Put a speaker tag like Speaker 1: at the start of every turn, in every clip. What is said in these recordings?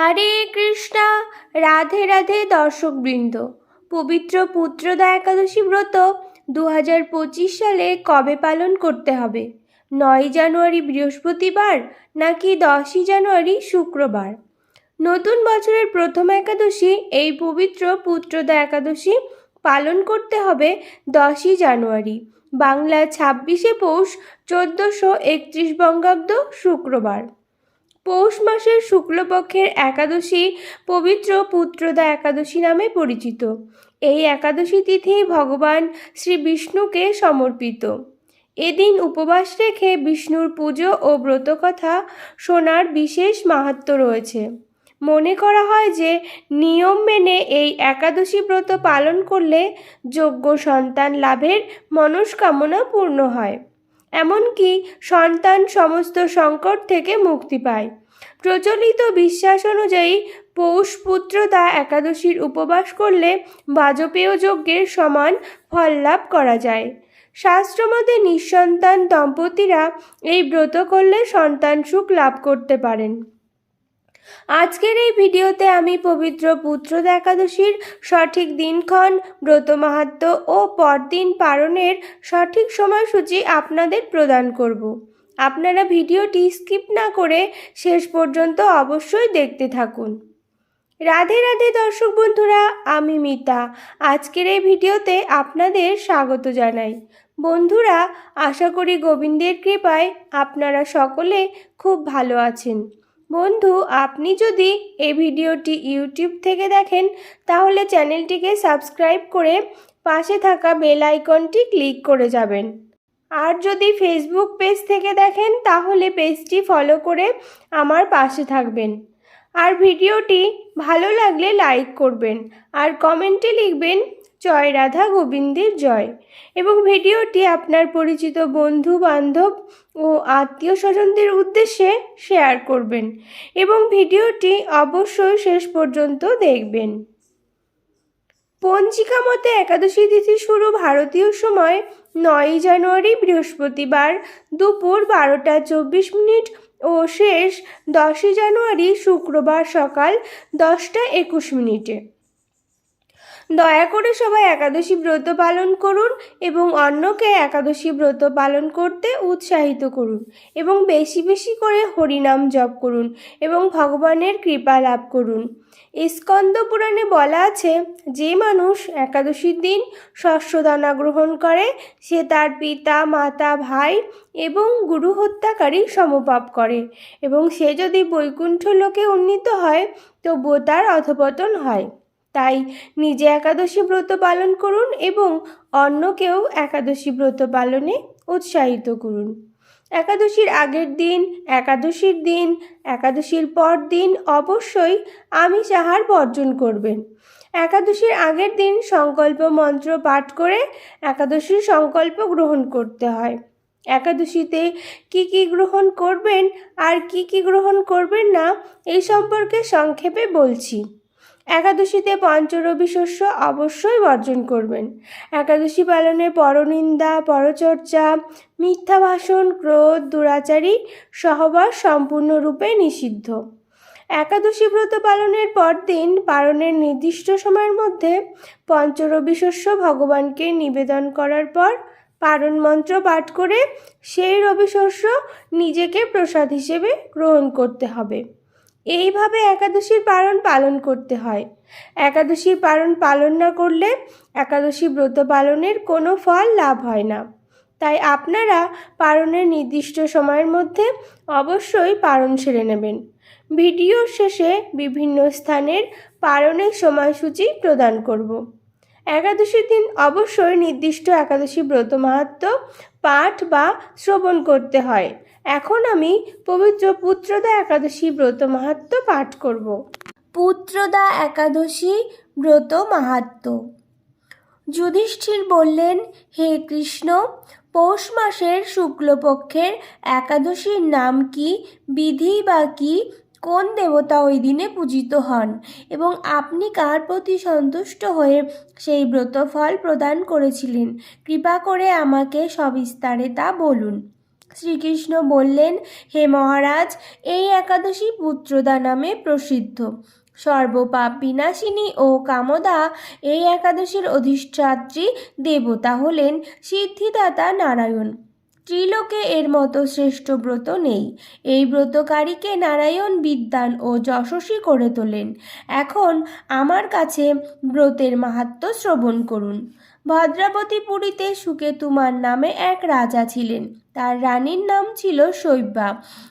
Speaker 1: হরে কৃষ্ণা। রাধে রাধে দর্শকবৃন্দ। পবিত্র পুত্রদা একাদশী ব্রত দু হাজার পঁচিশ সালে কবে পালন করতে হবে? নয় জানুয়ারি বৃহস্পতিবার নাকি দশই জানুয়ারি শুক্রবার? নতুন বছরের প্রথম একাদশী এই পবিত্র পুত্রদা একাদশী পালন করতে হবে দশই জানুয়ারি। বাংলা ছাব্বিশে পৌষ চোদ্দোশো একত্রিশ বঙ্গাব্দ শুক্রবার। পৌষ মাসের শুক্লপক্ষের একাদশী পবিত্র পুত্রদা একাদশী নামে পরিচিত। এই একাদশী তিথি ভগবান শ্রী বিষ্ণুকে সমর্পিত। এদিন উপবাস রেখে বিষ্ণুর পুজো ও ব্রতকথা শোনার বিশেষ মাহাত্ম্য রয়েছে। মনে করা হয় যে, নিয়ম মেনে এই একাদশী ব্রত পালন করলে যোগ্য সন্তান লাভের মনস্কামনা পূর্ণ হয়। এমনকি সন্তান সমস্ত সংকট থেকে মুক্তি পায়। প্রচলিত বিশ্বাস অনুযায়ী পৌষ পুত্র তা একাদশীর উপবাস করলে বাজপেয় যজ্ঞের সমান ফল লাভ করা যায়। শাস্ত্রমতে নিঃসন্তান দম্পতিরা এই ব্রত করলে সন্তান সুখ লাভ করতে পারেন। আজকের এই ভিডিওতে আমি পবিত্র পুত্রদা একাদশীর সঠিক দিনক্ষণ, ব্রত মাহাত্ম ও পরদিন পালনের সঠিক সময়সূচি আপনাদের প্রদান করব। আপনারা ভিডিওটি স্কিপ না করে শেষ পর্যন্ত অবশ্যই দেখতে থাকুন। রাধে রাধে দর্শক বন্ধুরা, আমি মিতা। আজকের এই ভিডিওতে আপনাদের স্বাগত জানাই। বন্ধুরা, আশা করি গোবিন্দের কৃপায় আপনারা সকলে খুব ভালো আছেন। বন্ধু, আপনি যদি এই ভিডিওটি ইউটিউব থেকে দেখেন, তাহলে চ্যানেলটিকে সাবস্ক্রাইব করে পাশে থাকা বেল আইকনটি ক্লিক করে যাবেন। আর যদি ফেসবুক পেজ থেকে দেখেন, তাহলে পেজটি ফলো করে আমার পাশে থাকবেন। আর ভিডিওটি ভালো লাগলে লাইক করবেন, আর কমেন্টে লিখবেন জয়, রাধা গোবিন্দের জয়। এবং ভিডিওটি আপনার পরিচিত বন্ধু, বান্ধব ও আত্মীয় স্বজনদের উদ্দেশ্যে শেয়ার করবেন এবং ভিডিওটি অবশ্যই শেষ পর্যন্ত দেখবেন। পঞ্জিকা মতে একাদশী তিথি শুরু ভারতীয় সময় নয়ই জানুয়ারি বৃহস্পতিবার দুপুর বারোটা চব্বিশ মিনিট ও শেষ দশই জানুয়ারি শুক্রবার সকাল দশটা একুশ মিনিটে। দয়া করে সবাই একাদশী ব্রত পালন করুন এবং অন্যকে একাদশী ব্রত পালন করতে উৎসাহিত করুন এবং বেশি বেশি করে হরিনাম জপ করুন এবং ভগবানের কৃপা লাভ করুন। স্কন্দ পুরাণে বলা আছে, যে মানুষ একাদশীর দিন শস্যদানা গ্রহণ করে, সে তার পিতা, মাতা, ভাই এবং গুরু হত্যাকারী সমপাপ করে এবং সে যদি বৈকুণ্ঠ লোকে উন্নীত হয়, তবুও তার অধপতন হয়। তাই নিজে একাদশী ব্রত পালন করুন এবং অন্যকেও একাদশী ব্রত পালনে উৎসাহিত করুন। একাদশীর আগের দিন, একাদশীর দিন, একাদশীর পর দিন অবশ্যই আমিষ আহার বর্জন করবেন। একাদশীর আগের দিন সংকল্প মন্ত্র পাঠ করে একাদশীর সংকল্প গ্রহণ করতে হয়। একাদশীতে কি কি গ্রহণ করবেন আর কি কি গ্রহণ করবেন না এই সম্পর্কে সংক্ষেপে বলছি। একাদশীতে পঞ্চরবি শস্য অবশ্যই বর্জন করবেন। একাদশী পালনে পরনিন্দা, পরচর্চা, মিথ্যা ভাষণ, ক্রোধ, দুরাচারী সহবাস সম্পূর্ণরূপে নিষিদ্ধ। একাদশী ব্রত পালনের পর দিন পালনের নির্দিষ্ট সময়ের মধ্যে পঞ্চরবি শস্য ভগবানকে নিবেদন করার পর পারণ মন্ত্র পাঠ করে সেই রবি শস্য নিজেকে প্রসাদ হিসেবে গ্রহণ করতে হবে। এইভাবে একাদশীর পালন পালন করতে হয়। একাদশীর পালন পালন না করলে একাদশী ব্রত পালনের কোনো ফল লাভ হয় না। তাই আপনারা পালনের নির্দিষ্ট সময়ের মধ্যে অবশ্যই পালন সেরে নেবেন। ভিডিওর শেষে বিভিন্ন স্থানের পালনের সময়সূচি প্রদান করব। একাদশীর দিন অবশ্যই নির্দিষ্ট একাদশী ব্রত মাহাত্ম, পাঠ বা শ্রবণ করতে হয়। এখন আমি পবিত্র পুত্রদা একাদশী ব্রত মাহাত্ম পাঠ করব। পুত্রদা একাদশী ব্রত মাহাত্ম। যুধিষ্ঠির বললেন, হে কৃষ্ণ, পৌষ মাসের শুক্লপক্ষের একাদশীর নাম কি, বিধি বা কি কোন দেবতা ওই দিনে পূজিত হন এবং আপনি কার প্রতি সন্তুষ্ট হয়ে সেই ব্রত ফল প্রদান করেছিলেন? কৃপা করে আমাকে সবিস্তারে তা বলুন। শ্রীকৃষ্ণ বললেন, হে মহারাজ, এই একাদশী পুত্রদা নামে প্রসিদ্ধ। সর্বপাপ বিনাশিনী ও কামদা এই একাদশীর অধিষ্ঠাত্রী দেবতা হলেন সিদ্ধিদাতা নারায়ণ। ত্রিলোকে এর মতো শ্রেষ্ঠ ব্রত নেই। এই ব্রতকারীকে নারায়ণ বিদ্যান ও যশস্বী করে তোলেন। এখন আমার কাছে ব্রতের মাহাত্ম শ্রবণ করুন। ভদ্রাবতী পুরীতে সুকেতুমার নামে এক রাজা ছিলেন। তার রানীর নাম ছিল শৈব্যা।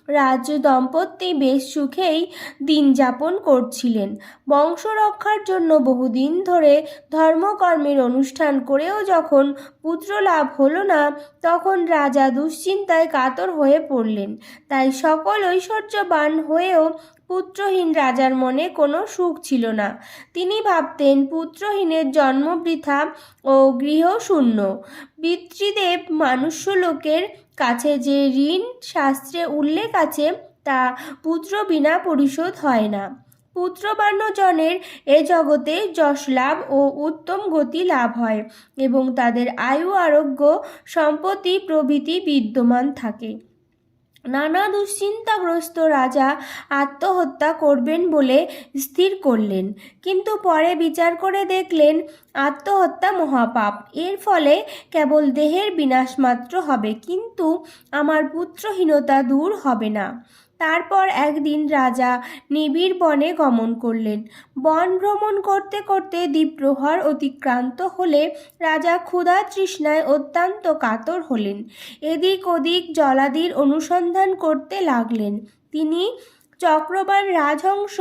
Speaker 1: রাজ দম্পতি বেশ সুখেই দিন যাপন করছিলেন। বংশ রক্ষার জন্য বহুদিন ধরে ধর্মকর্মের অনুষ্ঠান করেও যখন পুত্র লাভ হলো না, তখন রাজা দুশ্চিন্তায় কাতর হয়ে পড়লেন। তাই সকল ঐশ্বর্যবান হয়েও পুত্রহীন রাজার মনে কোনো সুখ ছিল না। তিনি ভাবতেন পুত্রহীনের জন্ম বৃথা ও গৃহ শূন্য পিতৃদেব মানুষ্যলোকের কাছে যে ঋণ শাস্ত্রে উল্লেখ আছে, তা পুত্র বিনা পরিশোধ হয় না। পুত্রবান্য জনের এ জগতে যশ লাভ ও উত্তম গতি লাভ হয় এবং তাদের আয়ু, আরোগ্য, সম্পত্তি প্রভৃতি বিদ্যমান থাকে। নানা দুশ্চিন্তাগ্রস্ত রাজা আত্মহত্যা করবেন বলে স্থির করলেন। কিন্তু পরে বিচার করে দেখলেন, আত্মহত্যা মহাপাপ। এর ফলে কেবল দেহের বিনাশ মাত্র হবে, কিন্তু আমার পুত্রহীনতা দূর হবে না। তারপর একদিন রাজা নিবিড় বনে গমন করলেন। বন ভ্রমণ করতে করতে দ্বীপ্রহর অতিক্রান্ত হলে রাজা ক্ষুধা তৃষ্ণায় অত্যন্ত কাতর হলেন। এদিক ওদিক জলাদির অনুসন্ধান করতে লাগলেন। তিনি চক্রবান রাজহংস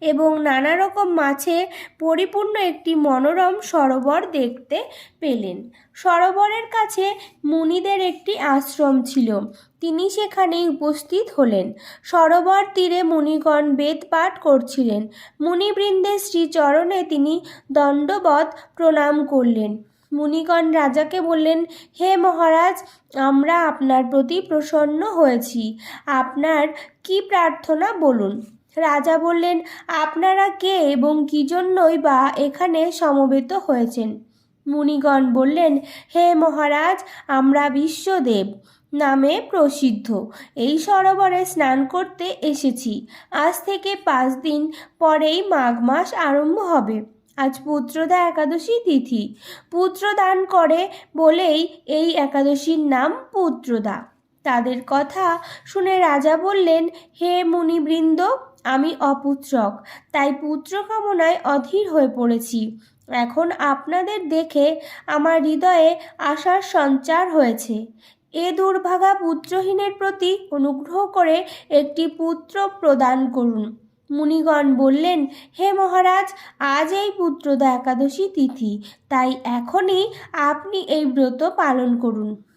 Speaker 1: এবং নানা রকম মাছে পরিপূর্ণ একটি মনোরম সরোবর দেখতে পেলেন। সরোবরের কাছে মুনিদের একটি আশ্রম ছিল। তিনি সেখানে উপস্থিত হলেন। সরোবর তীরে মুনিগণ বেদ পাঠ করছিলেন। মুনিবৃন্দের শ্রীচরণে তিনি দণ্ডবত প্রণাম করলেন। মুনিগণ রাজাকে বললেন, হে মহারাজ, আমরা আপনার প্রতি প্রসন্ন হয়েছি। আপনার কি প্রার্থনা বলুন? রাজা বললেন, আপনারা কে এবং কি জন্যই বা এখানে সমবেত হয়েছেন? মুনিগণ বললেন, হে মহারাজ, আমরা বিশ্বদেব নামে প্রসিদ্ধ। এই সরোবরে স্নান করতে এসেছি। আজ থেকে পাঁচ দিন পরেই মাঘ মাস আরম্ভ হবে। আজ পুত্রদা একাদশী তিথি। পুত্রদান করে বলেই এই একাদশীর নাম পুত্রদা। তাদের কথা শুনে রাজা বললেন, হে মুনিবৃন্দ, আমি অপুত্রক, তাই পুত্র কামনায় অধীর হয়ে পড়েছি। এখন আপনাদের দেখে আমার হৃদয়ে আশার সঞ্চার হয়েছে। এ দুর্ভাগা পুত্রহীনের প্রতি অনুগ্রহ করে একটি পুত্র প্রদান করুন। মুনিগণ বললেন, হে মহারাজ, আজ এই পুত্রদা একাদশী তিথি, তাই এখনই আপনি এই ব্রত পালন করুন।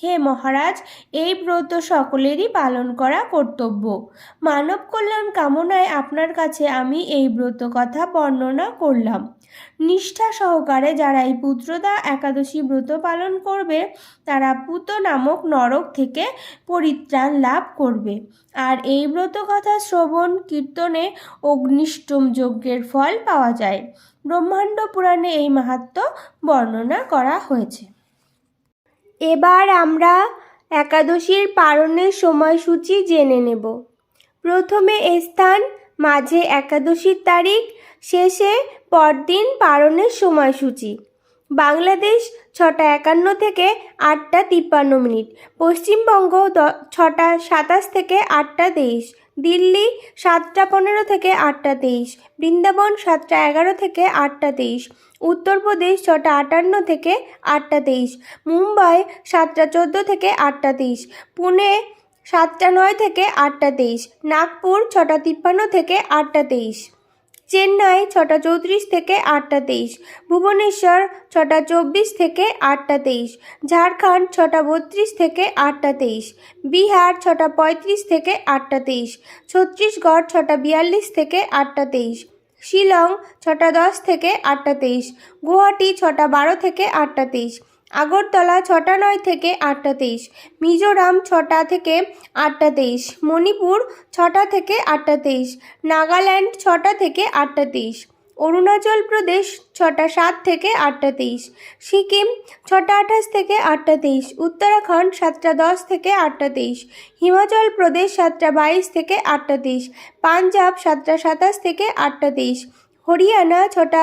Speaker 1: হে মহারাজ, এই ব্রত সকলেরই পালন করা কর্তব্য। মানব কল্যাণ কামনায় আপনার কাছে আমি এই ব্রত কথা বর্ণনা করলাম। নিষ্ঠা সহকারে যারা এই পুত্রদা একাদশী ব্রত পালন করবে, তারা পুত নামক নরক থেকে পরিত্রাণ লাভ করবে। আর এই ব্রত কথা শ্রবণ, কীর্তনে অগ্নিষ্টম যজ্ঞের ফল পাওয়া যায়। ব্রহ্মাণ্ড পুরাণে এই মাহাত্ম্য বর্ণনা করা হয়েছে। এবার আমরা একাদশীর পালনের সময়সূচি জেনে নেব। প্রথমে স্থান মাঝে একাদশীর তারিখ, শেষে পরদিন পালনের সময়সূচি। বাংলাদেশ ছটা একান্ন থেকে আটটা তিপ্পান্ন মিনিট, পশ্চিমবঙ্গ ছটা সাতাশ থেকে আটটা তেইশ। দিল্লি, সাতটা পনেরো থেকে আটটা তেইশ। বৃন্দাবন, সাতটা এগারো থেকে আটটা তেইশ। উত্তরপ্রদেশ, ছটা আটান্ন থেকে আটটা তেইশ। মুম্বাই, সাতটা চোদ্দ থেকে আটটা তেইশ। পুনে, সাতটা নয় থেকে আটটা তেইশ। নাগপুর, ছটা তিপ্পান্ন থেকে আটটা তেইশ। চেন্নাই ছটা চৌত্রিশ থেকে আটটা তেইশ, ভুবনেশ্বর ছটা চব্বিশ থেকে আটটা তেইশ, ঝাড়খণ্ড ছটা বত্রিশ থেকে আটটা তেইশ, বিহার ছটা পঁয়ত্রিশ থেকে আটটা তেইশ, ছত্তিশগড় ছটা বিয়াল্লিশ থেকে আটটা তেইশ, শিলং ছটা দশ থেকে আটটা তেইশ, গুয়াহাটি ছটা বারো থেকে আটটা তেইশ আগরতলা ছটা নয় থেকে আটটা তেইশ মিজোরাম ছটা থেকে আটটা তেইশ মণিপুর ছটা থেকে আটটা তেইশ নাগাল্যান্ড ছটা থেকে আটটা তেইশ অরুণাচল প্রদেশ ছটা সাত থেকে আটটা তেইশ সিকিম ছটা আঠাশ থেকে আটটা তেইশ উত্তরাখণ্ড সাতটা দশ থেকে আটটা তেইশ হিমাচল প্রদেশ সাতটা বাইশ থেকে আটটা তেইশ পাঞ্জাব সাতটা সাতাশ থেকে আটটা তেইশ হরিয়ানা ছটা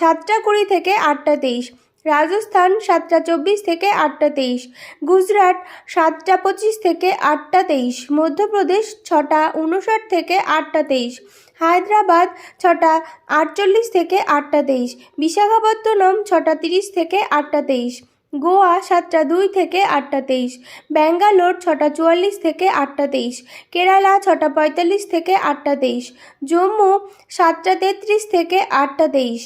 Speaker 1: সাতটা কুড়ি থেকে আটটা তেইশ রাজস্থান সাতটা চব্বিশ থেকে আটটা তেইশ, গুজরাট সাতটা পঁচিশ থেকে আটটা তেইশ, মধ্যপ্রদেশ ছটা উনষাট থেকে আটটা তেইশ, হায়দ্রাবাদ ছটা আটচল্লিশ থেকে আটটা তেইশ, বিশাখাপত্তনম ছটা তিরিশ থেকে আটটা তেইশ, গোয়া সাতটা দুই থেকে আটটা তেইশ, ব্যাঙ্গালোর ছটা চুয়াল্লিশ থেকে আটটা তেইশ, কেরালা ছটা পঁয়তাল্লিশ থেকে আটটা তেইশ, জম্মু সাতটা তেত্রিশ থেকে আটটা তেইশ।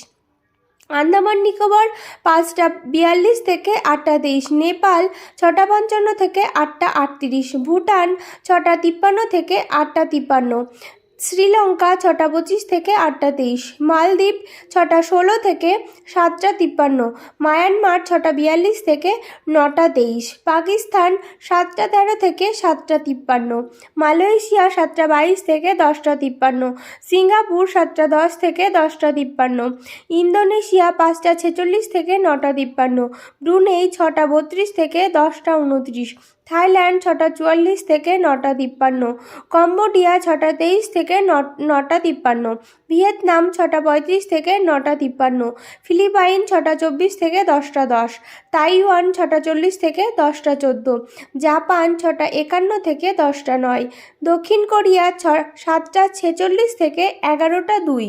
Speaker 1: আন্দামান, নিকোবর, পাঁচটা বিয়াল্লিশ থেকে আটটা তেইশ, নেপাল, ছটা পঞ্চান্ন থেকে আটটা আটত্রিশ, ভুটান, ছটা তিপ্পান্ন থেকে আটটা তিপ্পান্ন। শ্রীলঙ্কা ছটা পঁচিশ থেকে আটটা তেইশ, মালদ্বীপ ছটা ষোলো থেকে সাতটা তিপ্পান্ন, মায়ানমার ছটা বিয়াল্লিশ থেকে নটা তেইশ, পাকিস্তান সাতটা তেরো থেকে সাতটা তিপ্পান্ন, মালয়েশিয়া সাতটা বাইশ থেকে দশটা তিপ্পান্ন, সিঙ্গাপুর সাতটা দশ থেকে দশটা তিপ্পান্ন, ইন্দোনেশিয়া পাঁচটা ছেচল্লিশ থেকে নটা তিপ্পান্ন, ব্রুনেই ছটা বত্রিশ থেকে দশটা উনত্রিশ থাইল্যান্ড ছটা চুয়াল্লিশ থেকে নটা তিপ্পান্ন, কম্বোডিয়া ছটা তেইশ থেকে নটা তিপ্পান্ন, ভিয়েতনাম ছটা পঁয়ত্রিশ থেকে নটা তিপ্পান্ন, ফিলিপাইন ছটা চব্বিশ থেকে দশটা দশ, তাইওয়ান ছটা চল্লিশ থেকে দশটা চোদ্দ, জাপান ছটা একান্ন থেকে দশটা নয়, দক্ষিণ কোরিয়া ছ সাতটা ছেচল্লিশ থেকে এগারোটা দুই।